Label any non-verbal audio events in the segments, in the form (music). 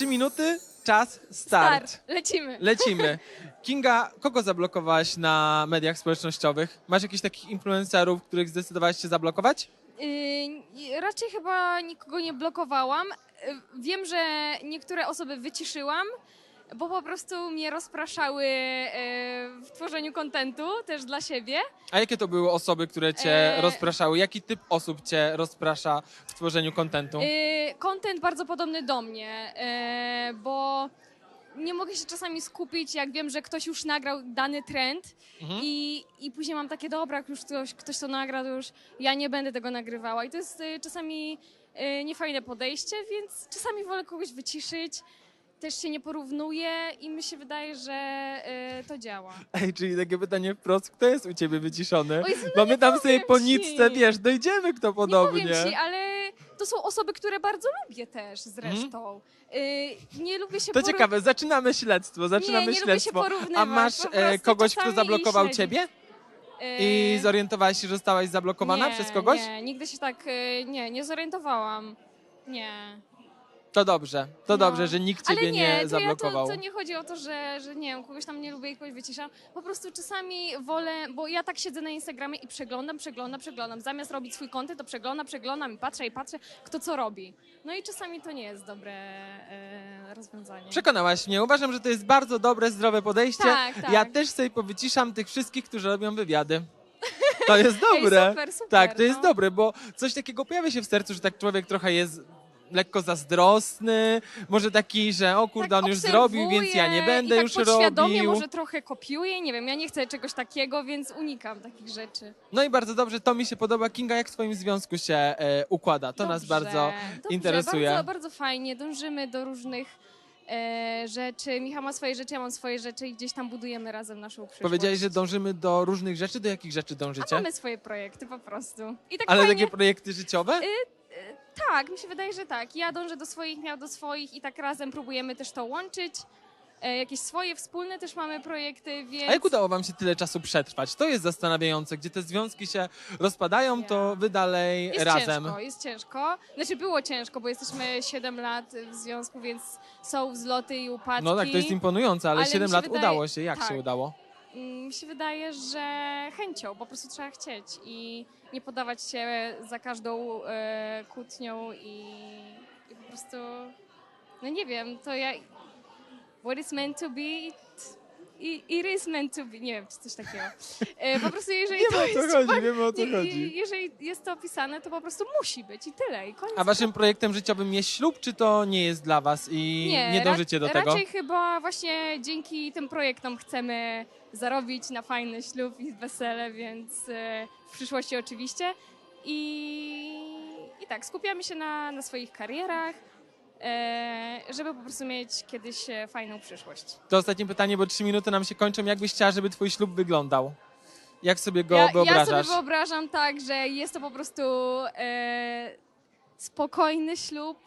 trzy minuty, czas, start. Start. Lecimy. Lecimy. (laughs) Kinga, kogo zablokowałaś na mediach społecznościowych? Masz jakichś takich influencerów, których zdecydowałaś się zablokować? Yy, raczej chyba nikogo nie blokowałam. Yy, Wiem, że niektóre osoby wyciszyłam, bo po prostu mnie rozpraszały yy, tworzeniu kontentu też dla siebie. A jakie to były osoby, które cię Eee. rozpraszały? Jaki typ osób cię rozprasza w tworzeniu kontentu? Yy, Content bardzo podobny do mnie, yy, bo nie mogę się czasami skupić, jak wiem, że ktoś już nagrał dany trend Mhm. i, i później mam takie, dobra, jak już ktoś, ktoś to nagra, to już ja nie będę tego nagrywała. I to jest yy, czasami yy, niefajne podejście, więc czasami wolę kogoś wyciszyć, też się nie porównuję i mi się wydaje, że yy, to działa. Ej, czyli takie pytanie wprost, kto jest u ciebie wyciszony? O Jezu, no Bo my tam sobie powiem po ci. nitce, wiesz, dojdziemy kto podobnie. Nie powiem ci, ale to są osoby, które bardzo lubię też zresztą. Yy, nie lubię się To ciekawe, zaczynamy śledztwo, zaczynamy nie lubię się śledztwo. porównywać, A masz po e, prostu kogoś, kto czasami zablokował śledzić. ciebie? I zorientowałaś się, że zostałaś zablokowana nie, przez kogoś? Nie, nigdy się tak yy, nie, nie zorientowałam. Nie. To dobrze, to No. dobrze, że nikt ciebie Ale nie, to, zablokował. Ja to, to nie chodzi o to, że, że nie wiem, kogoś tam nie lubię i kogoś wyciszam. Po prostu czasami wolę, bo ja tak siedzę na Instagramie i przeglądam, przeglądam, przeglądam. Zamiast robić swój kontent, to przeglądam, przeglądam i patrzę i patrzę, kto co robi. No i czasami to nie jest dobre e, rozwiązanie. Przekonałaś mnie. Uważam, że to jest bardzo dobre, zdrowe podejście. Tak, tak. Ja też sobie powyciszam tych wszystkich, którzy robią wywiady. To jest (laughs) dobre. Super, super, tak, to jest no. dobre, bo coś takiego pojawia się w sercu, że tak człowiek trochę jest lekko zazdrosny, może taki, że o kurde, tak on już zrobił, więc ja nie będę i tak już podświadomie robił. może trochę kopiuję, nie wiem, ja nie chcę czegoś takiego, więc unikam takich rzeczy. No i bardzo dobrze, to mi się podoba. Kinga, jak w twoim związku się e, układa? To nas Dobrze, bardzo dobrze, interesuje. Bardzo, bardzo fajnie, dążymy do różnych e, rzeczy. Michał ma swoje rzeczy, ja mam swoje rzeczy i gdzieś tam budujemy razem naszą przyszłość. Powiedziałeś, że dążymy do różnych rzeczy. Do jakich rzeczy A dążycie? mamy swoje projekty po prostu. Tak Ale fajnie, takie projekty życiowe? Tak, mi się wydaje, że tak. Ja dążę do swoich, miał do swoich i tak razem próbujemy też to łączyć. E, jakieś swoje wspólne też mamy projekty, więc... A jak udało wam się tyle czasu przetrwać? To jest zastanawiające. Gdzie te związki się rozpadają, to wy dalej Jest razem. ciężko, jest ciężko. Znaczy było ciężko, bo jesteśmy 7 lat w związku, więc są wzloty i upadki. No tak, to jest imponujące, ale, Ale mi 7 się lat wydaje- udało się. Jak tak. się udało? Mi się wydaje, że chęcią, po prostu trzeba chcieć i nie podawać się za każdą e, kłótnią i, i po prostu, no nie wiem, to ja, what is meant to be, it, is meant to be, nie wiem, czy coś takiego. E, po prostu jeżeli to jest, chodzi, wiemy o co i- chodzi. i- jeżeli jest to opisane, to po prostu musi być i tyle, i koniec. A waszym projektem życiowym jest ślub, czy to nie jest dla was i nie, ra- dążycie do tego? Raczej chyba właśnie dzięki tym projektom chcemy zarobić na fajny ślub i wesele, więc e, w przyszłości oczywiście. I, i tak, skupiamy się na, na swoich karierach, żeby po prostu mieć kiedyś e, fajną przyszłość. To ostatnie pytanie, bo 3 minuty nam się kończą. Jak byś chciała, żeby twój ślub wyglądał? Jak sobie go ja, ja wyobrażasz? sobie wyobrażam tak, że jest to po prostu e, spokojny ślub,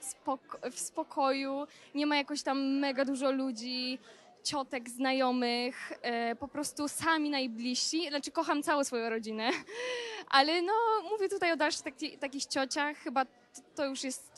spoko- w spokoju, nie ma jakoś tam mega dużo ludzi, ciotek, znajomych, e, po prostu sami najbliżsi. Znaczy kocham całą swoją rodzinę, (laughs) ale no mówię tutaj o dalszych taki, takich ciociach, chyba to już jest,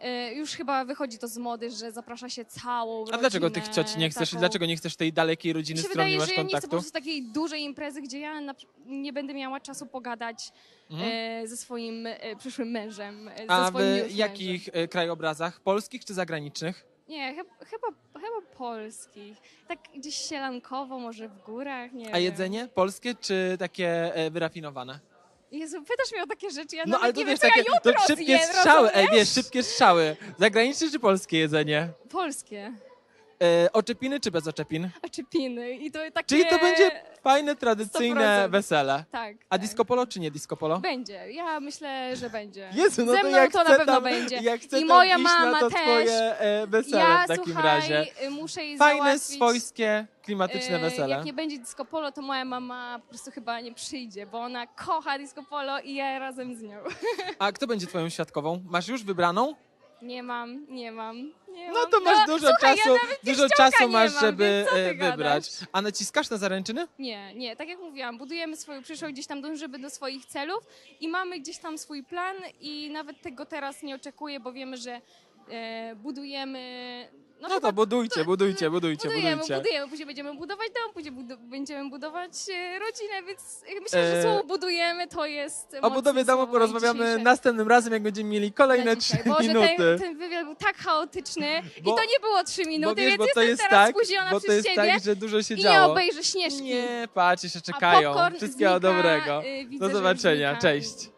e, już chyba wychodzi to z mody, że zaprasza się całą rodzinę. A dlaczego tych cioci nie chcesz? taką. Dlaczego nie chcesz tej dalekiej Mi rodziny, się z którą nie wydaje, masz że ja nie chcę po kontaktu? prostu takiej dużej imprezy, gdzie ja na, nie będę miała czasu pogadać Mhm. e, ze swoim e, przyszłym mężem. E, A ze swoim w jakich e, krajobrazach? Polskich czy zagranicznych? Mężem. Nie, chyba, chyba, chyba polskich. Tak gdzieś sielankowo, może w górach, nie A wiem. jedzenie? Polskie czy takie e, wyrafinowane? Jezu, pytasz mnie o takie rzeczy, ja No ale to nie wiem, takie ja to szybkie zjem, strzały, ej rozumiesz? wiesz, szybkie strzały. Zagraniczne czy polskie jedzenie? Polskie. E, oczepiny czy bez oczepin? Oczepiny i to takie... Czyli to będzie fajne, tradycyjne 100%. wesele. Tak. A tak. disco polo czy nie disco polo? Będzie, ja myślę, że będzie. Jezu, no Ze to mną jak to chcę na pewno tam, będzie. Jak chcę I tam moja iść mama na to też. twoje e, wesele ja, w takim słuchaj, razie. y, muszę jej Fajne, załatwić... swojskie, klimatyczne E, wesele. Jak nie będzie disco polo, to moja mama po prostu chyba nie przyjdzie, bo ona kocha disco polo i ja razem z nią. A kto będzie twoją świadkową? Masz już wybraną? Nie mam, nie mam. Nie No mam. to masz dużo słuchaj, czasu, nawet dużo czasu nie masz, mam, żeby więc co ty e, wybrać. A naciskasz na zaręczyny? Nie, nie, tak jak mówiłam, budujemy swoją przyszłość, gdzieś tam dążymy do swoich celów i mamy gdzieś tam swój plan i nawet tego teraz nie oczekuję, bo wiemy, że e, budujemy. No chyba to budujcie, budujcie, budujcie, budujemy, budujcie. budujemy, później będziemy budować dom, później budu- będziemy budować e, rodzinę, więc myślę, że E, słowo budujemy to jest. O budowie domu porozmawiamy następnym razem, jak będziemy mieli kolejne Na 3 dzisiaj. Boże, minuty. ten, ten wywiad był tak chaotyczny Bo- i to nie było 3 minuty, bo wiesz, więc bo to jestem jest teraz tak, spóźniona bo to przez jest tak, że dużo się i nie działo. obejrzę Śnieżki. Nie, patrz, jeszcze czekają. Wszystkiego dobrego. y, widzę, Do zobaczenia, cześć.